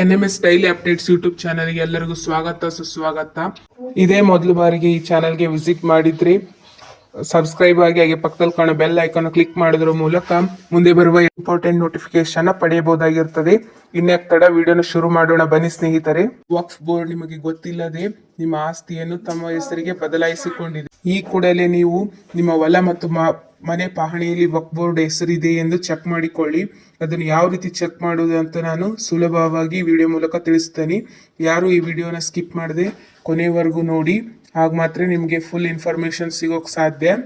N M S daily updates YouTube ಚಾನಲ್ಗೆ ಎಲ್ಲರಿಗೂ ಸ್ವಾಗತ, ಸುಸ್ವಾಗತ. ಇದೇ ಮೊದಲು ಬಾರಿಗೆ ಈ ಚಾನಲ್ಗೆ ವಿಸಿಟ್ ಮಾಡಿದ್ರಿ. ಸಬ್ಸ್ಕ್ರೈಬ್ ಆಗಿ ಹಾಗೆ ಪಕ್ಕದಲ್ಲಿ ಕಾಣೋ ಬೆಲ್ ಐಕಾನ್ ಕ್ಲಿಕ್ ಮಾಡಿದ್ರ ಮೂಲಕ ಮುಂದೆ ಬರುವ ಇಂಪಾರ್ಟೆಂಟ್ ನೋಟಿಫಿಕೇಶನ್ ಪಡೆಯಬಹುದಾಗಿರ್ತದೆ. ಇನ್ಯಾಕ್ ತಡ ವಿಡಿಯೋನ ಶುರು ಮಾಡೋಣ. ಬನ್ನಿ ಸ್ನೇಹಿತರೆ. ವಕ್ಫ್ ಬೋರ್ಡ್ ನಿಮಗೆ ಗೊತ್ತಿಲ್ಲದೆ ನಿಮ್ಮ ಆಸ್ತಿಯನ್ನು ತಮ್ಮ ಹೆಸರಿಗೆ ಬದಲಾಯಿಸಿಕೊಂಡಿದೆ. ಈ ಕೂಡಲೇ ನೀವು ನಿಮ್ಮ ಹೊಲ ಮತ್ತು ಮನೆ ಪಹಣಿಯಲ್ಲಿ ವಕ್ ಬೋರ್ಡ್ ಹೆಸರಿದೆ ಎಂದು ಚೆಕ್ ಮಾಡಿಕೊಳ್ಳಿ. ಅದನ್ನು ಯಾವ ರೀತಿ ಚೆಕ್ ಮಾಡುವುದು ಅಂತ ನಾನು ಸುಲಭವಾಗಿ ವಿಡಿಯೋ ಮೂಲಕ ತಿಳಿಸ್ತೇನೆ. ಯಾರು ಈ ವಿಡಿಯೋನ ಸ್ಕಿಪ್ ಮಾಡದೆ ಕೊನೆವರೆಗೂ ನೋಡಿ. ಆಗ ಮಾತ್ರ ನಿಮಗೆ ಫುಲ್ ಇನ್ಫಾರ್ಮೇಶನ್ ಸಿಗೋಕೆ ಸಾಧ್ಯ.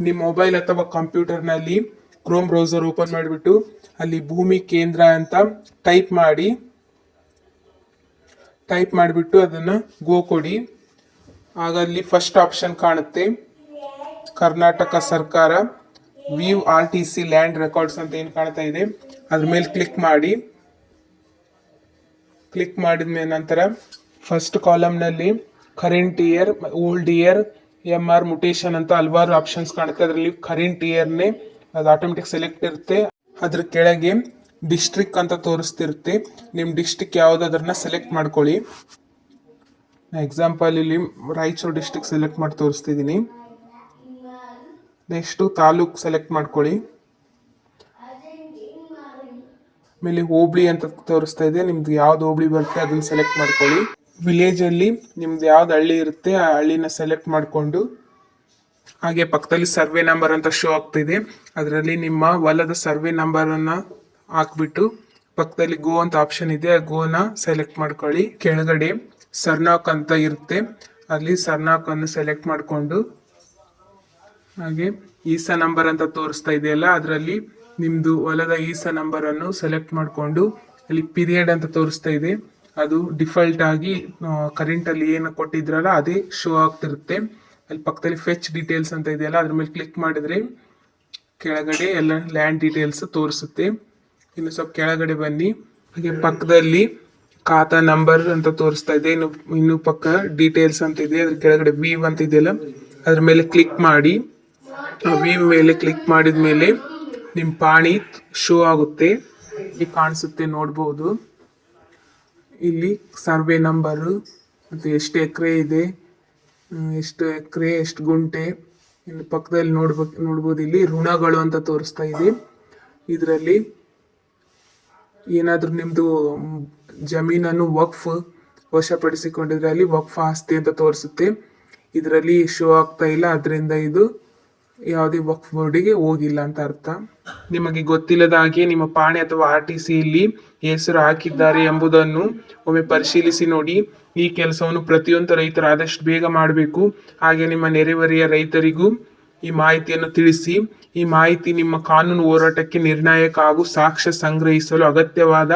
ನಿಮ್ಮ ಮೊಬೈಲ್ ಅಥವಾ ಕಂಪ್ಯೂಟರ್ನಲ್ಲಿ ಕ್ರೋಮ್ ಬ್ರೌಸರ್ ಓಪನ್ ಮಾಡಿಬಿಟ್ಟು ಅಲ್ಲಿ ಭೂಮಿ ಕೇಂದ್ರ ಅಂತ ಟೈಪ್ ಮಾಡಿ. ಟೈಪ್ ಮಾಡಿಬಿಟ್ಟು ಅದನ್ನು ಗೋ ಕೊಡಿ. ಆಗ ಅಲ್ಲಿ ಫಸ್ಟ್ ಆಪ್ಷನ್ ಕಾಣುತ್ತೆ. ಕರ್ನಾಟಕ ಸರ್ಕಾರ view R T C land records ಅಂತ ಏನು ಕಾಣ್ತಾ ಇದೆ, ಅದ್ರ ಮೇಲೆ ಕ್ಲಿಕ್ ಮಾಡಿ. ಕ್ಲಿಕ್ ಮಾಡಿದ ನಂತರ first ಕಾಲಮ್ನಲ್ಲಿ current year old year M R mutation ಅಂತ ಹಲವಾರು ಆಪ್ಷನ್ಸ್ ಕಾಣುತ್ತೆ ಅದರಲ್ಲಿ ಕರೆಂಟ್ ಇಯರ್ನೇ ಅದು ಆಟೋಮೆಟಿಕ್ ಸೆಲೆಕ್ಟ್ ಇರುತ್ತೆ. ಅದ್ರ ಕೆಳಗೆ ಡಿಸ್ಟ್ರಿಕ್ಟ್ ಅಂತ ತೋರಿಸ್ತಿರುತ್ತೆ. ನಿಮ್ಮ ಯಾವ್ದು ಅದನ್ನ ಸೆಲೆಕ್ಟ್ ಮಾಡ್ಕೊಳ್ಳಿ. ಎಕ್ಸಾಂಪಲ್ ಇಲ್ಲಿ ರಾಯಚೂರು ಡಿಸ್ಟ್ರಿಕ್ಟ್ ಸೆಲೆಕ್ಟ್ ಮಾಡಿ ತೋರಿಸ್ತಿದ್ದೀನಿ. ನೆಕ್ಸ್ಟು ತಾಲೂಕು ಸೆಲೆಕ್ಟ್ ಮಾಡ್ಕೊಳ್ಳಿ. ಆಮೇಲೆ ಹೋಬಳಿ ಅಂತ ತೋರಿಸ್ತಾ ಇದೆ. ನಿಮ್ದು ಯಾವ್ದು ಹೋಬಳಿ ಬರುತ್ತೆ ಅದನ್ನ ಸೆಲೆಕ್ಟ್ ಮಾಡ್ಕೊಳ್ಳಿ. ವಿಲೇಜ್ ಅಲ್ಲಿ ನಿಮ್ದು ಯಾವ್ದು ಹಳ್ಳಿ ಇರುತ್ತೆ ಆ ಹಳ್ಳಿನ ಸೆಲೆಕ್ಟ್ ಮಾಡಿಕೊಂಡು ಹಾಗೆ ಪಕ್ಕದಲ್ಲಿ ಸರ್ವೆ ನಂಬರ್ ಅಂತ ಶೋ ಆಗ್ತಿದೆ. ಅದರಲ್ಲಿ ನಿಮ್ಮ ಹೊಲದ ಸರ್ವೆ ನಂಬರ್ ಅನ್ನ ಹಾಕ್ಬಿಟ್ಟು ಪಕ್ಕದಲ್ಲಿ ಗೋ ಅಂತ ಆಪ್ಷನ್ ಇದೆ. ಆ ಗೋನ ಸೆಲೆಕ್ಟ್ ಮಾಡ್ಕೊಳ್ಳಿ. ಕೆಳಗಡೆ ಸರ್ನಾಕ್ ಅಂತ ಇರುತ್ತೆ. ಅಲ್ಲಿ ಸರ್ನಾಕ್ ಅನ್ನು ಸೆಲೆಕ್ಟ್ ಮಾಡಿಕೊಂಡು ಹಾಗೆ ಈಸ ನಂಬರ್ ಅಂತ ತೋರಿಸ್ತಾ ಇದೆಯಲ್ಲ, ಅದರಲ್ಲಿ ನಿಮ್ಮದು ಹೊಲದ ಈಸ ನಂಬರ್ ಅನ್ನು ಸೆಲೆಕ್ಟ್ ಮಾಡಿಕೊಂಡು ಅಲ್ಲಿ ಪೀರಿಯಡ್ ಅಂತ ತೋರಿಸ್ತಾ ಇದೆ. ಅದು ಡಿಫಾಲ್ಟ್ ಆಗಿ ಕರೆಂಟ್ ಅಲ್ಲಿ ಏನು ಕೊಟ್ಟಿದ್ರಲ್ಲ, ಅದೇ ಶೋ ಆಗ್ತಿರುತ್ತೆ. ಅಲ್ಲಿ ಪಕ್ಕದಲ್ಲಿ ಫೆಚ್ ಡೀಟೇಲ್ಸ್ ಅಂತ ಇದೆಯಲ್ಲ, ಅದ್ರ ಮೇಲೆ ಕ್ಲಿಕ್ ಮಾಡಿದ್ರೆ ಕೆಳಗಡೆ ಎಲ್ಲ ಲ್ಯಾಂಡ್ ಡೀಟೇಲ್ಸ್ ತೋರಿಸುತ್ತೆ. ಇನ್ನು ಸ್ವಲ್ಪ ಕೆಳಗಡೆ ಬನ್ನಿ. ಹಾಗೆ ಪಕ್ಕದಲ್ಲಿ ಖಾತಾ ನಂಬರ್ ಅಂತ ತೋರಿಸ್ತಾ ಇದೆ. ಇನ್ನು ಇನ್ನು ಪಕ್ಕ ಡೀಟೇಲ್ಸ್ ಅಂತ ಇದೆ. ಅದ್ರ ಕೆಳಗಡೆ ವೀವ್ ಅಂತ ಇದೆಯಲ್ಲ, ಅದ್ರ ಮೇಲೆ ಕ್ಲಿಕ್ ಮಾಡಿ. ವೀವ್ ಮೇಲೆ ಕ್ಲಿಕ್ ಮಾಡಿದ ಮೇಲೆ ನಿಮ್ಮ ಪಾಣಿ ಶೋ ಆಗುತ್ತೆ. ಇಲ್ಲಿ ಕಾಣಿಸುತ್ತೆ ನೋಡ್ಬೋದು. ಇಲ್ಲಿ ಸರ್ವೆ ನಂಬರು ಮತ್ತು ಎಷ್ಟು ಎಕರೆ ಇದೆ ಎಷ್ಟು ಎಕರೆ, ಎಷ್ಟು ಗುಂಟೆ ಇನ್ನು ಪಕ್ಕದಲ್ಲಿ ನೋಡ್ಬೇಕು ನೋಡ್ಬೋದು. ಇಲ್ಲಿ ಋಣಗಳು ಅಂತ ತೋರಿಸ್ತಾ ಇದೆ. ಇದರಲ್ಲಿ ಏನಾದರೂ ನಿಮ್ಮದು ಜಮೀನನ್ನು ವಕ್ಫ್ ವಶಪಡಿಸಿಕೊಂಡಿದ್ರೆ ಅಲ್ಲಿ ವಕ್ಫ್ ಆಸ್ತಿ ಅಂತ ತೋರಿಸುತ್ತೆ. ಇದರಲ್ಲಿ ಶೋ ಆಗ್ತಾ ಇಲ್ಲ. ಅದರಿಂದ ಇದು ಯಾವುದೇ ವಕ್ಫ್ ಬೋರ್ಡಿಗೆ ಹೋಗಿಲ್ಲ ಅಂತ ಅರ್ಥ. ನಿಮಗೆ ಗೊತ್ತಿಲ್ಲದ ಹಾಗೆ ನಿಮ್ಮ ಪಾಣಿ ಅಥವಾ ಆರ್ ಟಿ ಸಿಯಲ್ಲಿ ಹೆಸರು ಹಾಕಿದ್ದಾರೆ ಎಂಬುದನ್ನು ಒಮ್ಮೆ ಪರಿಶೀಲಿಸಿ ನೋಡಿ. ಈ ಕೆಲಸವನ್ನು ಪ್ರತಿಯೊಂದು ರೈತರು ಆದಷ್ಟು ಬೇಗ ಮಾಡಬೇಕು. ಹಾಗೆ ನಿಮ್ಮ ನೆರೆಹೊರೆಯ ರೈತರಿಗೂ ಈ ಮಾಹಿತಿಯನ್ನು ತಿಳಿಸಿ. ಈ ಮಾಹಿತಿ ನಿಮ್ಮ ಕಾನೂನು ಹೋರಾಟಕ್ಕೆ ನಿರ್ಣಾಯಕ ಹಾಗೂ ಸಾಕ್ಷ್ಯ ಸಂಗ್ರಹಿಸಲು ಅಗತ್ಯವಾದ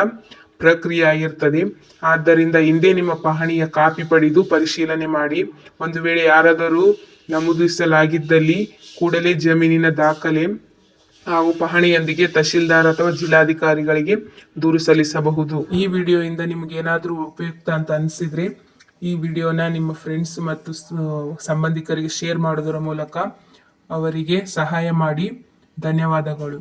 ಪ್ರಕ್ರಿಯೆ ಆಗಿರ್ತದೆ. ಆದ್ದರಿಂದ ಹಿಂದೆ ನಿಮ್ಮ ಪಹಣಿಯ ಕಾಪಿ ಪಡೆದು ಪರಿಶೀಲನೆ ಮಾಡಿ. ಒಂದು ವೇಳೆ ಯಾರಾದರೂ ನಮೂದಿಸಲಾಗಿದ್ದಲ್ಲಿ ಕೂಡಲೇ ಜಮೀನಿನ ದಾಖಲೆ ಹಾಗೂ ಪಹಣಿಯೊಂದಿಗೆ ತಹಶೀಲ್ದಾರ್ ಅಥವಾ ಜಿಲ್ಲಾಧಿಕಾರಿಗಳಿಗೆ ದೂರು ಸಲ್ಲಿಸಬಹುದು. ಈ ವಿಡಿಯೋಯಿಂದ ನಿಮ್ಗೆ ಏನಾದರೂ ಉಪಯುಕ್ತ ಅಂತ ಅನಿಸಿದರೆ ಈ ವಿಡಿಯೋನ ನಿಮ್ಮ ಫ್ರೆಂಡ್ಸ್ ಮತ್ತು ಸಂಬಂಧಿಕರಿಗೆ ಶೇರ್ ಮಾಡೋದರ ಮೂಲಕ ಅವರಿಗೆ ಸಹಾಯ ಮಾಡಿ. ಧನ್ಯವಾದಗಳು.